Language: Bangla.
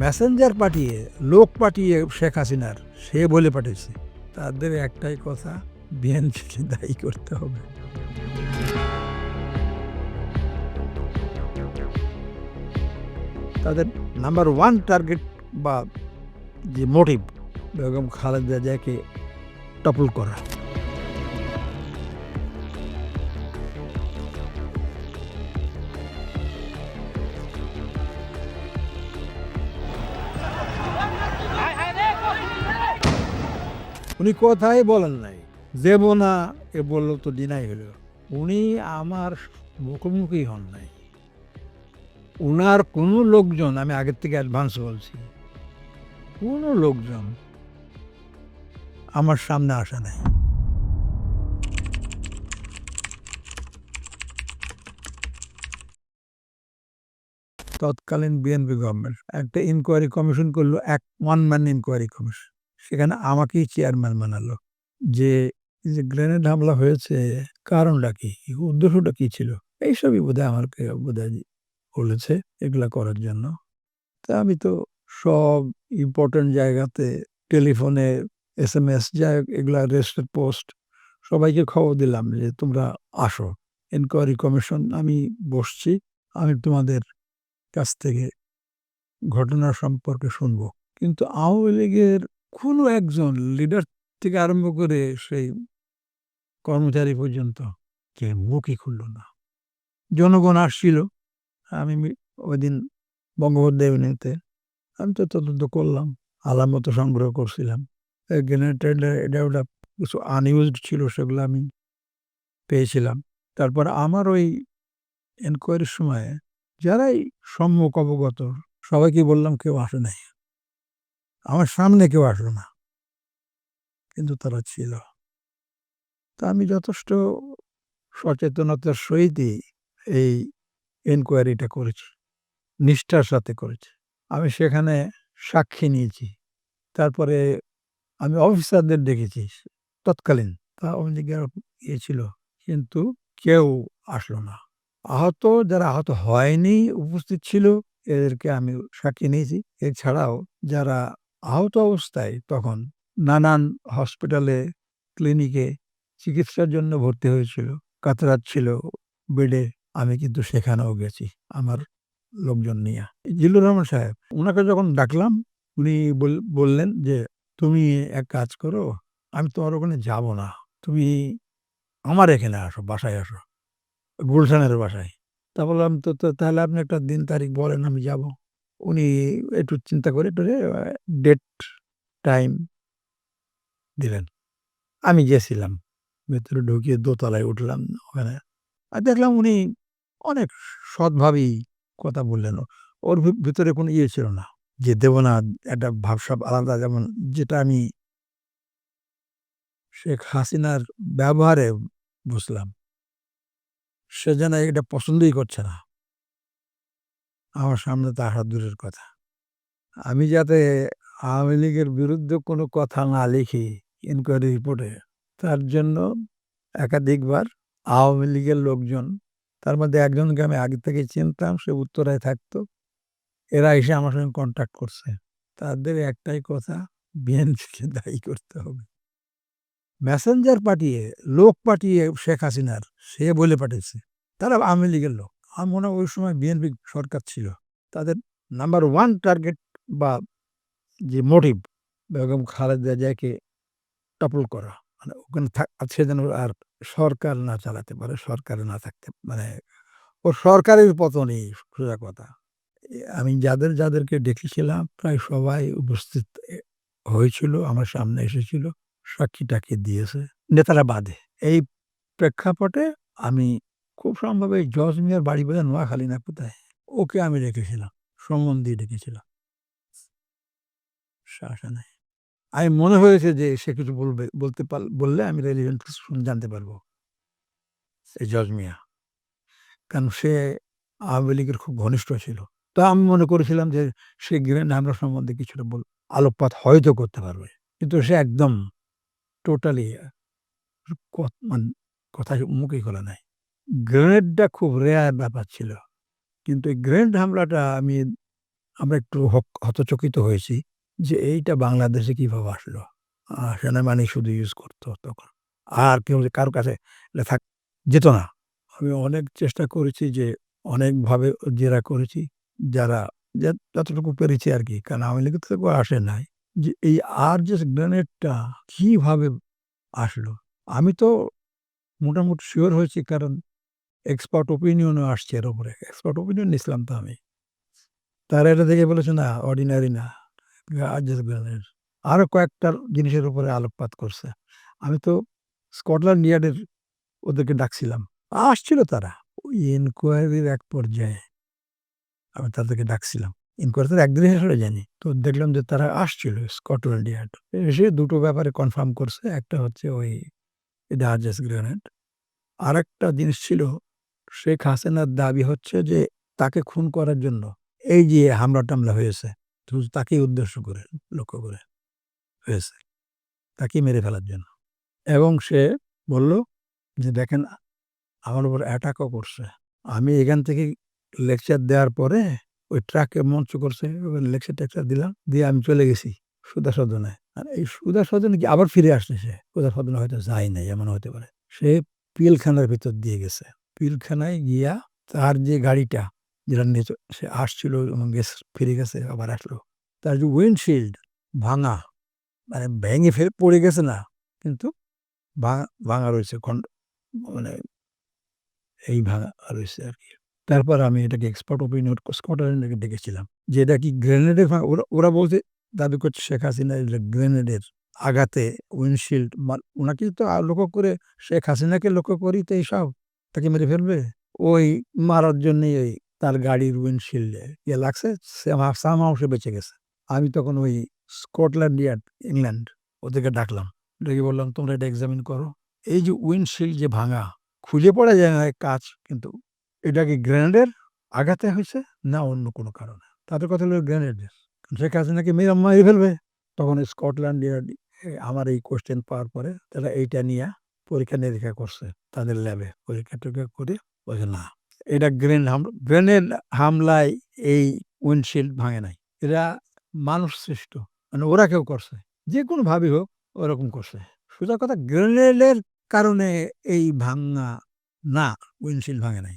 মেসেঞ্জার পাঠিয়ে, লোক পাঠিয়ে শেখ হাসিনার, সে বলে পাঠিয়েছে। তাদের একটাই কথা, বিএনপিকে দায়ী করতে হবে। তাদের নাম্বার ওয়ান টার্গেট বা যে মোটিভ, বেগম খালেদা জিয়াকে টপল করা। উনি কথাই বলেন নাই। দেব না, এ বলল তো দিনাই হলো। উনি আমার মুখোমুখি হন নাই। উনার কোনো লোকজন, আমি আগের থেকে অ্যাডভান্স বলছি, কোনো লোকজন আমার সামনে আসা নাই। তৎকালীন বিএনপি গভর্নমেন্ট একটা ইনকোয়ারি কমিশন করল, এক ওয়ান ম্যান ইনকোয়ারি কমিশন সেখানে আমাকেই চেয়ারম্যান বানালো। যে যে গ্রেনেড হামলা হয়েছে, কারণটা কি? উদ্দেশ্যটা কি ছিল? এইসবই বোধহয় আমাকে বোধহয় বলেছে এগুলা করার জন্য। তা আমি তো সব ইম্পর্টেন্ট জায়গাতে টেলিফোনে এস এম এস যাই এগুলা রেজিস্টার পোস্ট সবাইকে খবর দিলাম যে, তোমরা আসো। এনকোয়ারি কমিশন আমি বসছি। আমি তোমাদের কাছ থেকে ঘটনা সম্পর্কে শুনব। কিন্তু আওয়ামী লীগের কোনো একজন লিডার থেকে আরম্ভ করে সেই কর্মচারী পর্যন্ত কে মুখই খুলল না। জনগণ আসছিল, আমি ওই দিন বঙ্গবন্ধু এভিনিউতে আমি তো তদন্ত করলাম, আলামত সংগ্রহ করছিলাম। গ্রেনেড এটা কিছু আনইউজড ছিল, সেগুলো আমি পেয়েছিলাম। তারপর আমার ওই এনকোয়ারির সময় যারাই সম্মুখ অবগত, সবাইকে বললাম কেউ আসে নাই। আমার সামনে কেউ আসলো না। কিন্তু তারা ছিল। তা আমি যথেষ্ট সচেতনতার সহিতই এই এনকোয়ারিটা করেছি, নিষ্ঠার সাথে করেছি। আমি সেখানে সাক্ষী নিয়েছি। তারপরে আমি অফিসারদের দেখেছি তৎকালীন। তা অনেকে ইয়ে ছিল কিন্তু কেউ আসলো না। আহত, যারা আহত হয়নি, উপস্থিত ছিল, এদেরকে আমি সাক্ষী নিয়েছি। এছাড়াও যারা আহত অবস্থায় তখন নানান হসপিটালে ক্লিনিকে চিকিৎসার জন্য ভর্তি হয়েছিল। কাতরাত ছিল বেডে আমি কিন্তু সেখানেও গেছি আমার লোকজন নিয়ে। জিল্লুর রহমান সাহেব ওনাকে যখন ডাকলাম, উনি বল- বললেন যে, তুমি এক কাজ করো, আমি তোমার ওখানে যাব না। তুমি আমার এখানে আসো, বাসায় আসো। গুলশানের বাসায়। তা বললাম তো, তাহলে আপনি একটা দিন তারিখ বলেন, আমি যাব। উনি একটু চিন্তা করে একটু ডেট টাইম দিলেন। আমি গেছিলাম, ভেতরে ঢুকিয়ে দোতলায় উঠলাম ওখানে। আর দেখলাম উনি অনেক সৎভাবেই কথা বললেন। ওর ভিতরে কোনো ইয়ে ছিল না, যে দেব না, একটা ভাবসাব আলাদা যেমন, যেটা আমি শেখ হাসিনার ব্যবহারে বুঝলাম। সে যেন এটা পছন্দই করছে না। আমার সামনে তো আসা দূরের কথা। আমি যাতে আওয়ামী লীগের বিরুদ্ধে কোনো কথা না লিখি ইনকোয়ারি রিপোর্টে তার জন্য একাধিকবার আওয়ামী লীগের লোকজন, তার মধ্যে একজনকে আমি আগে থেকে চিনতাম, সে উত্তরায় থাকতো। এরা এসে আমার সঙ্গে কন্ট্যাক্ট করছে। তাদের একটাই কথা, বিএনপিকে দায়ী করতে হবে। মেসেঞ্জার পাঠিয়ে, লোক পাঠিয়ে শেখ হাসিনার, সে বলে পাঠিয়েছে। তারা আওয়ামী লীগের লোক। আমার মনে হয় ওই সময় বিএনপি সরকার ছিল। তাদের নাম্বার ওয়ান টার্গেট বা যে মোটিভ বেগম খালেদা জিয়াকে টপল করা। মানে ওখানে সে যেন আর সরকার না চালাতে পারে, সরকারে না থাকতে মানে ও সরকারের পতনই সোজা কথা। আমি যাদের, যাদেরকে ডেকেছিলাম প্রায় সবাই উপস্থিত হয়েছিল, আমার সামনে এসেছিল সাক্ষী টাক্ষী দিয়েছে। নেতারা বাদে। এই প্রেক্ষাপটে আমি খুব সম্ভব এই জজ মিয়ার বাড়ি বোধহয় নোয়াখালী না, কোথায়? ওকে আমি ডেকেছিলাম সে আসে নাই। আমি মনে হয়েছে যে সে কিছু বলবে, বলতে পার, বললে আমি রেলিভেন্ট কিছু জানতে পারব। এই জজ মিয়া। কারণ সে আওয়ামী লীগের খুব ঘনিষ্ঠ ছিল। তো আমি মনে করেছিলাম যে সে গ্রেন হামলা সম্বন্ধে কিছুটা বল, আলোকপাত হয়তো করতে পারবে। কিন্তু সে একদম টোটালি মানে কথা মুখেই খোলে নাই। গ্রেনেডটা খুব রেয়ার ব্যাপার ছিল। কিন্তু এই গ্রেনেড হামলাটা আমি, আমরা একটু হতচকিত হয়েছি যে এইটা বাংলাদেশে কীভাবে আসলো। সেনাবাহিনী শুধু ইউজ করতো তখন। আর কেউ কারও কাছে থাক, যেত না। আমি অনেক চেষ্টা করেছি যে অনেকভাবে জেরা করেছি যারা যতটুকু পেরেছি আর কি। কারণ আওয়ামী লীগের থেকে আসে নাই যে এই আর যে গ্রেনেডটা কীভাবে আসলো। আমি তো মোটামুটি শিওর হয়েছি কারণ এক্সপার্ট ওপিনিয়নও আসছে এর উপরে। এক্সপার্ট ওপিনিয়ন নিছিলাম তো আমি। তারা এটা দেখে বলেছে, না অর্ডিনারি না। আরও কয়েকটা জিনিসের উপরে আলোকপাত করছে। আমি তো স্কটল্যান্ড ইয়ার্ডের ওদেরকে ডাকছিলাম। আসছিল তারা। ওই এনকোয়ারির এক পর্যায়ে আমি তাদেরকে ডাকছিলাম। ইনকোয়ারিতে একদিন আসলে জানি। তো দেখলাম যে তারা আসছিল স্কটল্যান্ড ইয়ার্ড এসে দুটো ব্যাপারে কনফার্ম করছে। একটা হচ্ছে ওই ডার্জেস গ্রেনেড আর একটা জিনিস ছিল শেখ হাসিনার দাবি হচ্ছে যে, তাকে খুন করার জন্য এই যে হামলা টামলা হয়েছে তাকেই উদ্দেশ্য করে, লক্ষ্য করে হয়েছে তাকে মেরে ফেলার জন্য। এবং সে বলল যে, দেখেন, আমার উপর অ্যাটাকও করছে। আমি এখান থেকে লেকচার দেওয়ার পরে ওই ট্রাকে মঞ্চ করছে লেকচার টেকচার দিলাম, দিয়ে আমি চলে গেছি সুদা সদনে আর এই সুদা সদনে কি আবার ফিরে আসছে সে? সুদা সদনে হয়তো যায় নাই এমন হতে পারে। সে পিলখানার ভিতর দিয়ে গেছে। পিলখানায় গিয়া তার যে গাড়িটা যেটা নিয়ে সে আসছিল এবং গেস, ফিরে গেছে, আবার আসলো। তার যে উইন্ডশিল্ড ভাঙা মানে ভেঙে ফেলে পড়ে গেছে না, কিন্তু ভাঙা রয়েছে, খন্ড মানে এই ভাঙা রয়েছে আর কি। তারপর আমি এটাকে এক্সপার্ট ওপিনিয়ন স্কটল্যান্ডকে ডেকেছিলাম যে এটা কি গ্রেনেডের ওরা ওরা বলছে দাবি করছে শেখ হাসিনা এটা গ্রেনেডের আঘাতে উইন্ডশিল্ড ওনাকে তো লক্ষ্য করে শেখ হাসিনাকে লক্ষ্য করি তো এইসব। তাকে মেরে ফেলবে? ওই মারার জন্যই ওই তার গাড়ির উইন্ডশিল্ডে ইয়ে লাগছে সাম হাউসে বেঁচে গেছে। আমি তখন ওই স্কটল্যান্ড ইয়ার্ড ইংল্যান্ড ওদেরকে ডাকলাম। ডেকে বললাম, তোমরা এটা এক্সামিন করো। এই যে উইন্ডশিল্ড যে ভাঙা খুলে পড়া যায় না কাজ, কিন্তু এটা কি গ্রেনেডের আঘাতে হয়েছে না অন্য কোনো কারণে? তাদের কথা হলো গ্রেনেডের শেখ হাসিনাকে মেরে, মারি ফেলবে? তখন স্কটল্যান্ড ইয়ার্ড আমার এই কোশ্চেন পাওয়ার পরে তারা এইটা নিয়ে পরীক্ষা নিরীক্ষা করছে, তাদের ল্যাবে পরীক্ষা টরীক্ষা করে বলছে, না, এটা গ্রেন হামলা, গ্রেনের হামলায় এই উইন্ডশিল্ড ভাঙে নাই। এরা মানুষ সৃষ্ট মানে ওরা কেউ করছে। যে কোনো ভাবি হোক, ওরকম করছে। সোজা কথা গ্রেনেডের কারণে এই ভাঙা, না উইন্ডশিল্ড ভাঙে নাই।